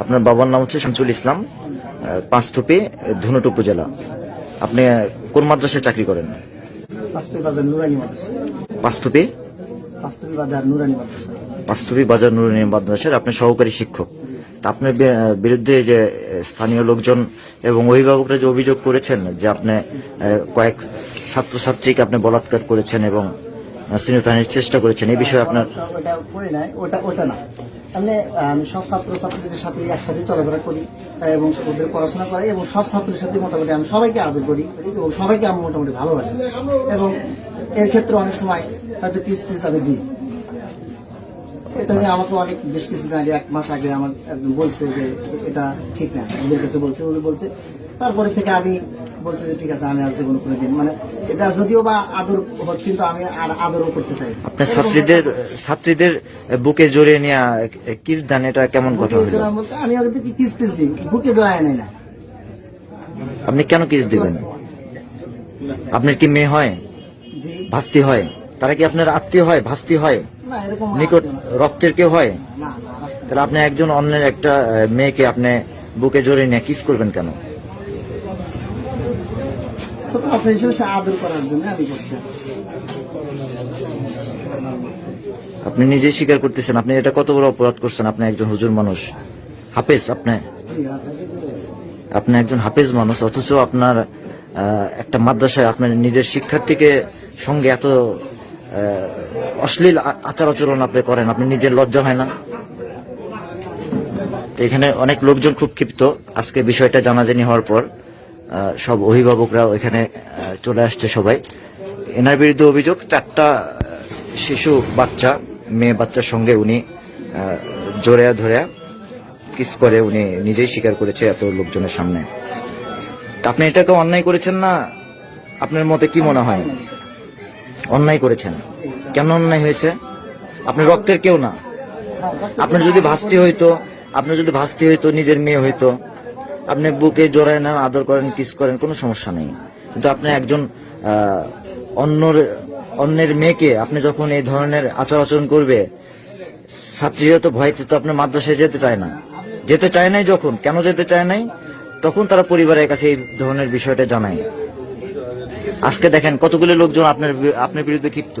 আপনার বাবার নাম হচ্ছে শামসুল ইসলাম পাঁচথুপি ধুনট উপজেলা। আপনি কোন মাদ্রাসায় চাকরি করেন? পাঁচতুবি বাজার নুরানি মাদ্রাসা। বাজার নুরানি মাদ্রাসা। পাঁচথুপি মাদ্রাসার আপনি সহকারী শিক্ষক। আপনার বিরুদ্ধে যে স্থানীয় লোকজন এবং অভিভাবকরা যে অভিযোগ করেছেন যে আপনি কয়েক ছাত্রছাত্রীকে আপনি বলাৎকার করেছেন এবং শ্রীনতানের চেষ্টা করেছেন এই বিষয়ে আপনার ওটা না। আমি আমি, সব ছাত্র ছাত্রীদের সাথে একসাথে চলাফেরা করি এবং ওদের পড়াশোনা করি এবং সব ছাত্রের সাথে মোটামুটি আমি সবাইকে আদর করি, এবং সবাইকে আমি মোটামুটি ভালোবাসি। এবং এর ক্ষেত্রে অনেক সময় হয়তো কিস টিস আমি দিই। এটা নিয়ে আমাকে অনেক, বেশ কিছুদিন আগে, এক মাস আগে আমার বলছে যে এটা ঠিক না, ওদের কাছে বলছে ওদের বলছে তারপরে থেকে আমি বলছে যে ঠিক আছে আমি আর জীবন করে দিন। মানে এটা যদিও বা আদর হোক, কিন্তু আমি আর আদরও করতে চাই আপনার ছাত্রীদের ছাত্রীদের বুকে জড়িয়ে নিয়ে কিস দান এটা কেমন কথা হলো? আমি ওদের কিস টিস দিই বুকে জড়ায় নাই না। আপনি কেন কিস দিবেন? আপনার কি মেয়ে হয়? জি। ভাস্তি হয়? তারা কি আপনার আত্মীয় হয়? ভাস্তি হয়? নিকট রক্তের কেউ হয়? তাহলে আপনি একজন অন্যের একটা মেয়েকে আপনি বুকে জড়িয়ে নিয়ে কিস করবেন কেন? হিসেবে সে আদর করার জন্য আমি করছি। আপনি নিজেই স্বীকার করতেছেন, আপনি এটা কত বড় অপরাধ করছেন, আপনি একজন হুজুর মানুষ। হাফেজ আপনি। আপনি একজন হাফেজ মানুষ, অথচ আপনার একটা মাদ্রাসায় আপনার নিজের শিক্ষার্থীকে সঙ্গে এত অশ্লীল আচার আচরণ আপনি করেন, আপনি নিজের লজ্জা হয় না? এখানে অনেক লোকজন খুব ক্ষিপ্ত আজকে বিষয়টা জানাজানি হওয়ার পর সব অভিভাবকরাও এখানে চলে আসছে সবাই। এনার বিরুদ্ধে অভিযোগ চারটা শিশু বাচ্চা মেয়ে বাচ্চার সঙ্গে উনি আহ, জোরে ধরে কিস করে উনি নিজেই স্বীকার করেছে এত লোকজনের সামনে। আপনি এটাকে অন্যায় করেছেন না? আপনার মতে কি মনে হয়? অন্যায় করেছেন। কেন অন্যায় হয়েছে? আপনি রক্তের কেউ না। আপনার যদি ভাস্তি হইতো আপনার যদি ভাস্তি হইতো নিজের মেয়ে হইতো আপনি বুকে জড়ায় নেন, আদর করেন, কিস করেন, কোনো সমস্যা নেই। কিন্তু আপনি একজন অন্যর, অন্যের মেয়েকে আপনি যখন এই ধরনের আচার আচরণ করবে, ছাত্রীরা তো ভয়তে তো আপনার মাদ্রাসায় যেতে চায় না। যেতে চায় নাই যখন, কেন যেতে চায় নাই? তখন তারা পরিবারের কাছে এই ধরনের বিষয়টা জানায়। আজকে দেখেন কতগুলো লোকজন আপনার আপনার বিরুদ্ধে ক্ষিপ্ত।